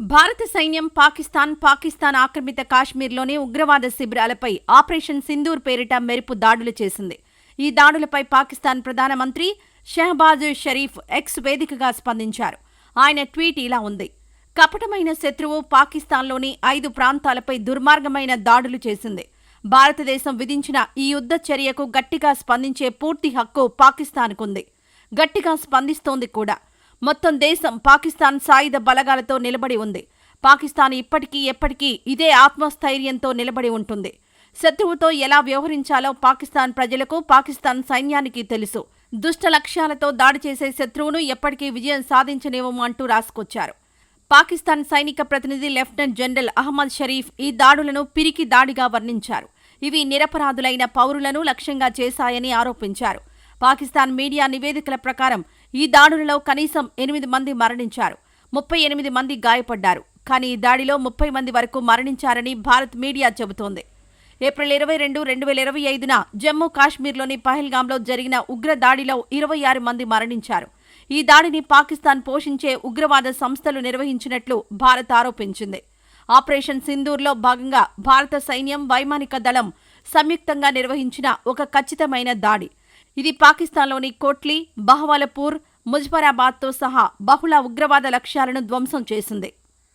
భారత సైన్యం పాకిస్తాన్ పాకిస్తాన్ ఆక్రమిత కాశ్మీర్లోని ఉగ్రవాద శిబిరాలపై ఆపరేషన్ సింధూర్ పేరిట మెరుపు దాడులు చేసింది. ఈ దాడులపై పాకిస్తాన్ ప్రధానమంత్రి షెహబాజ్ షరీఫ్ ఎక్స్ వేదికగా స్పందించారు. ఆయన ట్వీట్ ఇలా ఉంది. కపటమైన శత్రువు పాకిస్తాన్లోని ఐదు ప్రాంతాలపై దుర్మార్గమైన దాడులు చేసింది. భారతదేశం విధించిన ఈ యుద్ధ చర్యకు గట్టిగా స్పందించే పూర్తి హక్కు పాకిస్తాన్కుంది. గట్టిగా స్పందిస్తోంది కూడా. మొత్తం దేశం పాకిస్తాన్ సాయుధ బలగాలతో నిలబడి ఉంది. పాకిస్తాన్ ఇప్పటికీ ఎప్పటికీ ఇదే ఆత్మస్థైర్యంతో నిలబడి ఉంటుంది. శత్రువుతో ఎలా వ్యవహరించాలో పాకిస్తాన్ ప్రజలకు పాకిస్తాన్ సైన్యానికి తెలుసు. దుష్ట లక్ష్యాలతో దాడి చేసే శత్రువును ఎప్పటికీ విజయం సాధించనివ్వము అంటూ రాసుకొచ్చారు. పాకిస్తాన్ సైనిక ప్రతినిధి లెఫ్టినెంట్ జనరల్ అహ్మద్ షరీఫ్ ఈ దాడులను పిరికి దాడిగా వర్ణించారు. ఇవి నిరపరాధులైన పౌరులను లక్ష్యంగా చేశాయని ఆరోపించారు. పాకిస్తాన్ మీడియా నివేదికల ప్రకారం ఈ దాడులలో కనీసం ఎనిమిది మంది మరణించారు. ముప్పై ఎనిమిది మంది గాయపడ్డారు. కానీ ఈ దాడిలో ముప్పై మంది వరకు మరణించారని భారత్ మీడియా చెబుతోంది. ఏప్రిల్ ఇరవై రెండు రెండు వేల ఇరవై ఐదున జమ్మూ కాశ్మీర్లోని పహల్గాంలో జరిగిన ఉగ్ర దాడిలో ఇరవై ఆరు మంది మరణించారు. ఈ దాడిని పాకిస్తాన్ పోషించే ఉగ్రవాద సంస్థలు నిర్వహించినట్లు భారత్ ఆరోపించింది. ఆపరేషన్ సింధూర్లో భాగంగా భారత సైన్యం వైమానిక దళం సంయుక్తంగా నిర్వహించిన ఒక ఖచ్చితమైన దాడి. ఇది పాకిస్తాన్లోని కోట్లీ బహవాలపూర్ ముజఫరాబాద్తో సహా బహుళ ఉగ్రవాద లక్ష్యాలను ధ్వంసం చేసింది.